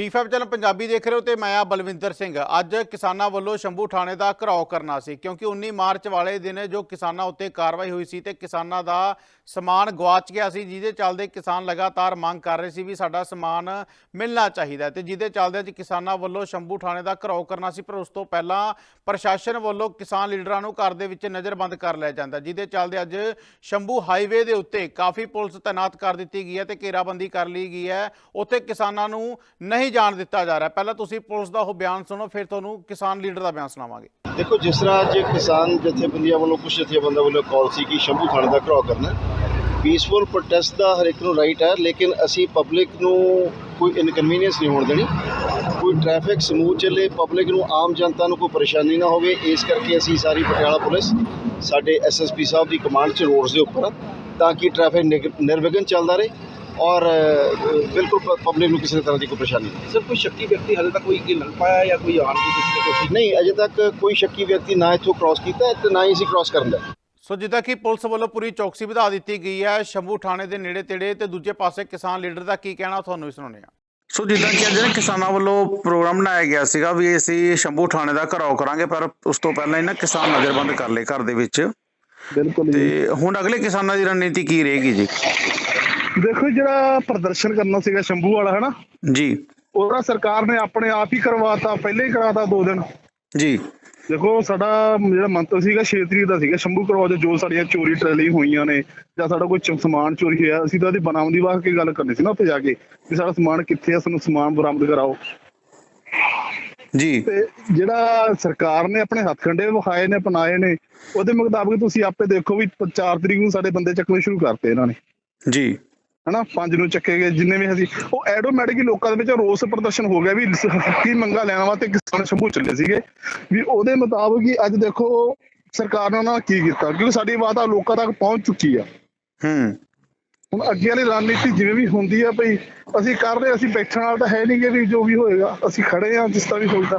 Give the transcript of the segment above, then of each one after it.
D5 channel Punjabi ਦੇਖ ਰਹੇ ਹੋ ਤੇ ਮੈਂ ਆ ਬਲਵਿੰਦਰ ਸਿੰਘ। ਅੱਜ ਕਿਸਾਨਾਂ ਵੱਲੋਂ ਸ਼ੰਭੂ ਥਾਣੇ ਦਾ ਘਰਾਓ ਕਰਨਾ ਸੀ, ਕਿਉਂਕਿ 19 ਮਾਰਚ ਵਾਲੇ ਦਿਨ ਜੋ ਕਿਸਾਨਾਂ ਉੱਤੇ ਕਾਰਵਾਈ ਹੋਈ ਸੀ ਤੇ ਕਿਸਾਨਾਂ ਦਾ ਸਮਾਨ ਗਵਾਚ ਗਿਆ ਸੀ, ਜਿਹਦੇ ਚੱਲਦੇ ਕਿਸਾਨ ਲਗਾਤਾਰ ਮੰਗ ਕਰ ਰਹੇ ਸੀ ਵੀ ਸਾਡਾ ਸਮਾਨ ਮਿਲਣਾ ਚਾਹੀਦਾ ਹੈ ਤੇ ਜਿਹਦੇ ਚੱਲਦੇ ਅੱਜ ਕਿਸਾਨਾਂ ਵੱਲੋਂ ਸ਼ੰਭੂ ਥਾਣੇ ਦਾ ਘਰਾਓ ਕਰਨਾ ਸੀ, ਪਰ ਉਸ ਤੋਂ ਪਹਿਲਾਂ ਪ੍ਰਸ਼ਾਸਨ ਵੱਲੋਂ ਕਿਸਾਨ ਲੀਡਰਾਂ ਨੂੰ ਘਰ ਦੇ ਵਿੱਚ ਨਜ਼ਰਬੰਦ ਕਰ ਲਿਆ ਜਾਂਦਾ ਜਿਹਦੇ ਚੱਲਦੇ ਅੱਜ ਸ਼ੰਭੂ ਹਾਈਵੇ ਦੇ ਉੱਤੇ ਕਾਫੀ ਪੁਲਿਸ ਤਾਇਨਾਤ ਕਰ ਦਿੱਤੀ ਗਈ ਹੈ ਤੇ ਘੇਰਾਬੰਦੀ ਕਰ ਲਈ ਗਈ ਹੈ। ਉੱਥੇ ਕਿਸਾਨਾਂ ਨੂੰ ਨਹੀਂ ਜਾਣ ਦਿੱਤਾ ਜਾ ਰਿਹਾ ਪਹਿਲਾਂ ਤੁਸੀਂ ਪੁਲਿਸ ਦਾ ਉਹ ਬਿਆਨ ਸੁਣੋ ਫਿਰ ਤੁਹਾਨੂੰ ਕਿਸਾਨ ਲੀਡਰ ਦਾ ਬਿਆਨ ਸੁਣਾਵਾਂਗੇ। ਦੇਖੋ ਜਿਸ ਤਰ੍ਹਾਂ ਅੱਜ ਕਿਸਾਨ ਜਥੇਬੰਦੀਆਂ ਵੱਲੋਂ ਕੁਝ ਜਥੇਬੰਦਾਂ ਵੱਲੋਂ ਕਾਲ ਸੀ ਕਿ ਸ਼ੰਭੂ ਥਾਣੇ ਦਾ ਘਰਾਓ ਕਰਨਾ ਪੀਸਫੁਲ ਪ੍ਰੋਟੈਸਟ ਦਾ ਹਰ ਇੱਕ ਨੂੰ ਰਾਈਟ ਹੈ ਲੇਕਿਨ ਅਸੀਂ ਪਬਲਿਕ ਨੂੰ ਕੋਈ ਇਨਕਨਵੀਨੀਅੰਸ ਨਹੀਂ ਹੋਣ ਦੇਣੀ। ਕੋਈ ਟ੍ਰੈਫਿਕ ਸਮੂਥ ਚੱਲੇ ਪਬਲਿਕ ਨੂੰ ਆਮ ਜਨਤਾ ਨੂੰ ਕੋਈ ਪਰੇਸ਼ਾਨੀ ਨਾ ਹੋਵੇ ਇਸ ਕਰਕੇ ਅਸੀਂ ਸਾਰੀ ਪਟਿਆਲਾ ਪੁਲਿਸ ਸਾਡੇ ਐਸਐਸਪੀ ਸਾਹਿਬ ਦੀ ਕਮਾਂਡ 'ਚ ਰੋਡਸ ਦੇ ਉੱਪਰ ਆ, ਤਾਂ ਕਿ ਟ੍ਰੈਫਿਕ ਨਿਗ- ਨਿਰਵਿਘਨ ਚੱਲਦਾ ਰਹੇ। ਔਰ ਬਿਲਕੁਲ ਪਬਲਿਕ ਨੂੰ ਕਿਸੇ ਤਰ੍ਹਾਂ ਦੀ ਕੋਈ ਪਰੇਸ਼ਾਨੀ ਨਹੀਂ। ਸਰ ਕੋਈ ਸ਼ੱਕੀ ਵਿਅਕਤੀ ਹਾਲੇ ਤੱਕ ਕੋਈ ਕੀ ਲੜ ਪਾਇਆ ਜਾਂ ਕੋਈ ਆਣ ਦੀ ਕਿਸੇ ਨੇ ਕੋਸ਼ਿਸ਼ ਨਹੀਂ ਅਜੇ ਤੱਕ ਕੋਈ ਸ਼ੱਕੀ ਵਿਅਕਤੀ ਨਾ ਇੱਥੋਂ ਕ੍ਰਾਸ ਕੀਤਾ ਹੈ ਤੇ ਨਾ ਹੀ ਅਸੀਂ ਕ੍ਰਾਸ ਕਰਨ ਦਾ ਸੋ ਜਿੱਦਾਂ ਕਿ ਪੁਲਿਸ ਵੱਲੋਂ ਪੂਰੀ ਚੌਕਸੀ ਵਧਾ ਦਿੱਤੀ ਗਈ ਹੈ ਸ਼ੰਭੂ ਥਾਣੇ ਦੇ ਨੇੜੇ ਤੇੜੇ ਤੇ ਦੂਜੇ ਪਾਸੇ ਕਿਸਾਨ ਲੀਡਰ ਦਾ ਕੀ ਕਹਿਣਾ ਤੁਹਾਨੂੰ ਵੀ ਸੁਣਾਉਂਦੇ ਹਾਂ। ਸੋ ਜਿੱਦਾਂ ਕਿ ਅੱਜ ਨਾ ਕਿਸਾਨਾਂ ਵੱਲੋਂ ਪ੍ਰੋਗਰਾਮ ਬਣਾਇਆ ਗਿਆ ਸੀਗਾ ਵੀ ਅਸੀਂ ਸ਼ੰਭੂ ਥਾਣੇ ਦਾ ਘਰਾਓ ਕਰਾਂਗੇ ਪਰ ਉਸ ਤੋਂ ਪਹਿਲਾਂ ਹੀ ਨਾ ਕਿਸਾਨ ਨਜ਼ਰਬੰਦ ਕਰ ਲਏ ਘਰ ਦੇ ਵਿੱਚ। ਬਿਲਕੁਲ ਤੇ ਹੁਣ ਅਗਲੇ ਕਿਸਾਨਾਂ ਦੀ ਰਣਨੀਤੀ ਕੀ ਰਹੇਗੀ ਜੀ? ਦੇਖੋ ਜਿਹੜਾ ਪ੍ਰਦਰਸ਼ਨ ਕਰਨਾ ਸੀਗਾ ਸ਼ੰਭੂ ਵਾਲਾ ਹੈ ਨਾ ਜੀ। ਉਹਦਾ ਸਰਕਾਰ ਨੇ ਆਪਣੇ ਆਪ ਹੀ ਕਰਵਾਤਾ ਪਹਿਲੇ ਹੀ ਕਰਾਤਾ ਦੋ ਦਿਨ। ਜੀ। ਦੇਖੋ ਸਾਡਾ ਜਿਹੜਾ ਮੰਤਵ ਸੀਗਾ 6 ਤਰੀਕ ਦਾ ਸੀਗਾ ਸ਼ੰਭੂ ਕਰਵਾ ਜੋ ਸਾਡੀਆਂ ਚੋਰੀ ਟਰੇਲੀ ਹੋਈਆਂ ਨੇ ਜਾਂ ਸਾਡਾ ਕੋਈ ਸਮਾਨ ਚੋਰੀ ਹੋਇਆ ਅਸੀਂ ਤਾਂ ਉਹਦੀ ਬਨਾਮਦੀ ਵਾਸਤੇ ਕੇ ਗੱਲ ਕਰਨੀ ਸੀ ਨਾ ਉੱਥੇ ਜਾ ਕੇ ਵੀ ਸਾਡਾ ਸਮਾਨ ਕਿੱਥੇ ਆ ਸਾਨੂੰ ਸਮਾਨ ਬਰਾਮਦ ਕਰਾਓ। ਜੀ। ਤੇ ਜਿਹੜਾ ਸਰਕਾਰ ਨੇ ਆਪਣੇ ਹੱਥ ਕੰਡੇ ਵਿਖਾਏ ਨੇ ਅਪਣਾਏ ਨੇ ਉਹਦੇ ਮੁਤਾਬਕ ਤੁਸੀਂ ਆਪੇ ਦੇਖੋ ਵੀ 4 ਤਰੀਕ ਨੂੰ ਸਾਡੇ ਬੰਦੇ ਚੱਕਣੇ ਸ਼ੁਰੂ ਕਰਤੇ ਇਹਨਾਂ ਨੇ। ਜੀ। ਹਨਾ ਪੰਜ ਨੂੰ ਚੱਕੇ ਗਏ ਜਿੰਨੇ ਵੀ ਅਸੀਂ ਉਹ ਐਟੋਮੈਟਿਕ ਹੀ ਲੋਕਾਂ ਦੇ ਵਿੱਚ ਰੋਸ ਪ੍ਰਦਰਸ਼ਨ ਹੋ ਗਿਆ ਵੀ ਕੀ ਮੰਗਾ ਲੈਣ ਵਾਸਤੇ ਕਿਸਾਨ ਸ਼ੰਭੂ ਚੱਲੇ ਸੀਗੇ। ਵੀ ਉਹਦੇ ਮੁਤਾਬਕ ਹੀ ਅੱਜ ਦੇਖੋ ਸਰਕਾਰ ਨੇ ਉਹਨਾਂ ਕੀ ਕੀਤਾ ਕਿਉਂਕਿ ਸਾਡੀ ਬਾਤ ਆ ਲੋਕਾਂ ਤੱਕ ਪਹੁੰਚ ਚੁੱਕੀ ਆ। ਹੂੰ। ਹੁਣ ਅੱਗੇ ਵਾਲੀ ਰਣਨੀਤੀ ਜਿਵੇਂ ਵੀ ਹੁੰਦੀ ਆ ਭਈ ਅਸੀਂ ਕਰ ਰਹੇ ਅਸੀਂ ਬੈਠਣ ਵਾਲਾ ਤਾਂ ਹੈ ਨਹੀਂਗੇ ਵੀ ਜੋ ਵੀ ਹੋਏਗਾ ਅਸੀਂ ਖੜੇ ਆ ਜਿਸ ਤਰ੍ਹਾਂ ਵੀ ਹੋਊਗਾ।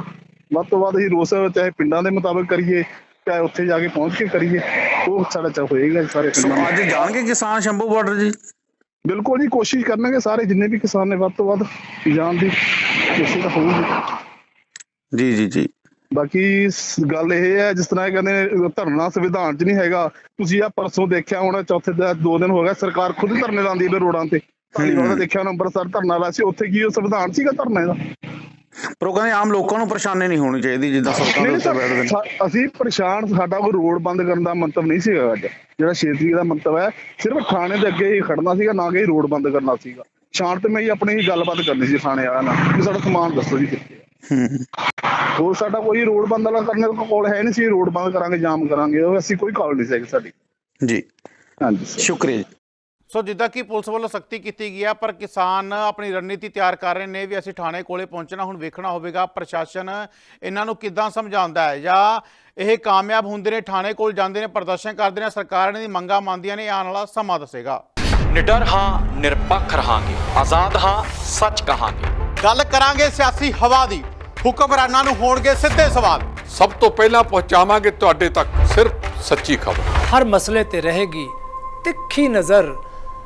ਵੱਧ ਤੋਂ ਵੱਧ ਅਸੀਂ ਰੋਸ ਚਾਹੇ ਪਿੰਡਾਂ ਦੇ ਮੁਤਾਬਕ ਕਰੀਏ ਚਾਹੇ ਉੱਥੇ ਜਾ ਕੇ ਪਹੁੰਚ ਕੇ ਕਰੀਏ ਉਹ ਸਾਡਾ ਚਾ ਹੋਏਗਾ ਸਾਰੇ ਅੱਜ ਜਾਣਗੇ ਕਿਸਾਨ ਸ਼ੰਭੂ ਬਾਰਡਰ ਜੀ? ਬਿਲਕੁਲ ਜੀ ਕੋਸ਼ਿਸ਼ ਕਰਨਗੇ ਸਾਰੇ ਜਿੰਨੇ ਵੀ ਕਿਸਾਨ ਨੇ ਵੱਧ ਤੋਂ ਵੱਧ ਜਾਣ ਦੀ ਕੋਸ਼ਿਸ਼ ਤਾਂ ਹੋਊਗੀ। ਜੀ ਜੀ ਜੀ। ਬਾਕੀ ਗੱਲ ਇਹ ਹੈ ਜਿਸ ਤਰ੍ਹਾਂ ਇਹ ਕਹਿੰਦੇ ਨੇ, ਧਰਨਾ ਸੰਵਿਧਾਨ 'ਚ ਨਹੀਂ ਹੈਗਾ। ਤੁਸੀਂ ਆ ਪਰਸੋਂ ਦੇਖਿਆ ਹੋਣਾ ਚੌਥੇ ਦਾ ਦੋ ਦਿਨ ਹੋ ਗਿਆ ਸਰਕਾਰ ਖੁਦ ਧਰਨੇ ਲਾਉਂਦੀ ਹੈ ਰੋਡਾਂ ਤੇ। ਧਾਲੀਵਾਲ ਦਾ ਦੇਖਿਆ ਹੋਣਾ ਅੰਮ੍ਰਿਤਸਰ ਧਰਨਾ ਲਾਇਆ ਸੀ ਉੱਥੇ ਕੀ ਉਹ ਸੰਵਿਧਾਨ ਸੀਗਾ ਧਰਨੇ ਦਾ ਪਰ ਉਹ ਕਹਿੰਦੇ ਆਮ ਲੋਕਾਂ ਨੂੰ ਪਰੇਸ਼ਾਨੀ ਨਹੀਂ ਹੋਣੀ ਚਾਹੀਦੀ ਜਿੱਦਾਂ ਸੜਕਾਂ ਦੇ ਉੱਤੇ ਬੈਠਦੇ ਨੇ। ਅਸੀਂ ਪਰੇਸ਼ਾਨ ਸਾਡਾ ਕੋਈ ਰੋਡ ਬੰਦ ਕਰਨ ਦਾ ਮੰਤਵ ਨਹੀਂ ਸੀਗਾ ਅੱਜ। ਜਿਹੜਾ ਛੇਤਰੀ ਦਾ ਮੰਤਵ ਹੈ ਸਿਰਫ ਥਾਣੇ ਦੇ ਅੱਗੇ ਹੀ ਖੜਨਾ ਸੀਗਾ ਨਾ ਕਿ ਰੋਡ ਬੰਦ ਕਰਨਾ ਸੀਗਾ। ਸ਼ਾਂਤ ਮੈਂ ਹੀ ਆਪਣੀ ਹੀ ਗੱਲਬਾਤ ਕਰਨੀ ਸੀ ਥਾਣੇ ਵਾਲਿਆਂ ਨਾਲ ਵੀ ਸਾਡਾ ਸਮਾਨ ਦੱਸੋ ਜੀ ਕਿੱਥੇ ਹੈ ਹੂੰ। ਹੋਰ ਸਾਡਾ ਕੋਈ ਰੋਡ ਬੰਦ ਵਾਲਾ ਕਰਨੇ ਦਾ ਕੋਲ ਹੈ ਨਹੀਂ ਸੀ ਰੋਡ ਬੰਦ ਕਰਾਂਗੇ ਜਾਮ ਕਰਾਂਗੇ ਉਹ ਅਸੀਂ ਕੋਈ ਕਾਲ ਨਹੀਂ ਸੀ ਸਾਡੀ। ਜੀ। ਹਾਂਜੀ ਸ਼ੁਕਰੀਆ ਸੋ ਜਿੱਦਾਂ ਕਿ ਪੁਲਿਸ ਵੱਲੋਂ ਸਖਤੀ ਕੀਤੀ ਗਈ ਹੈ ਪਰ ਕਿਸਾਨ ਆਪਣੀ ਰਣਨੀਤੀ ਤਿਆਰ ਕਰ ਰਹੇ ਨੇ ਵੀ ਅਸੀਂ ਥਾਣੇ ਕੋਲੇ ਪਹੁੰਚਣਾ ਹੁਣ ਵੇਖਣਾ ਹੋਵੇਗਾ ਪ੍ਰਸ਼ਾਸਨ ਇਹਨਾਂ ਨੂੰ ਕਿੱਦਾਂ ਸਮਝਾਉਂਦਾ ਹੈ ਜਾਂ ਇਹ ਕਾਮਯਾਬ ਹੁੰਦੇ ਨੇ ਥਾਣੇ ਕੋਲ ਜਾਂਦੇ ਨੇ ਪ੍ਰਦਰਸ਼ਨ ਕਰਦੇ ਨੇ ਸਰਕਾਰ ਇਹਨਾਂ ਦੀ ਮੰਗਾਂ ਮੰਨਦੀਆਂ ਨੇ ਇਹ ਆਉਣ ਵਾਲਾ ਸਮਾਂ ਦੱਸੇਗਾ। ਨਿਡਰ ਹਾਂ ਨਿਰਪੱਖ ਰਹਾਂਗੇ ਆਜ਼ਾਦ ਹਾਂ ਸੱਚ ਕਹਾਂਗੇ। ਗੱਲ ਕਰਾਂਗੇ ਸਿਆਸੀ ਹਵਾ ਦੀ ਹੁਕਮਰਾਨਾਂ ਨੂੰ ਹੋਣਗੇ ਸਿੱਧੇ ਸਵਾਲ। ਸਭ ਤੋਂ ਪਹਿਲਾਂ ਪਹੁੰਚਾਵਾਂਗੇ ਤੁਹਾਡੇ ਤੱਕ ਸਿਰਫ ਸੱਚੀ ਖਬਰ। ਹਰ ਮਸਲੇ ਤੇ ਰਹੇਗੀ ਤਿੱਖੀ ਨਜ਼ਰ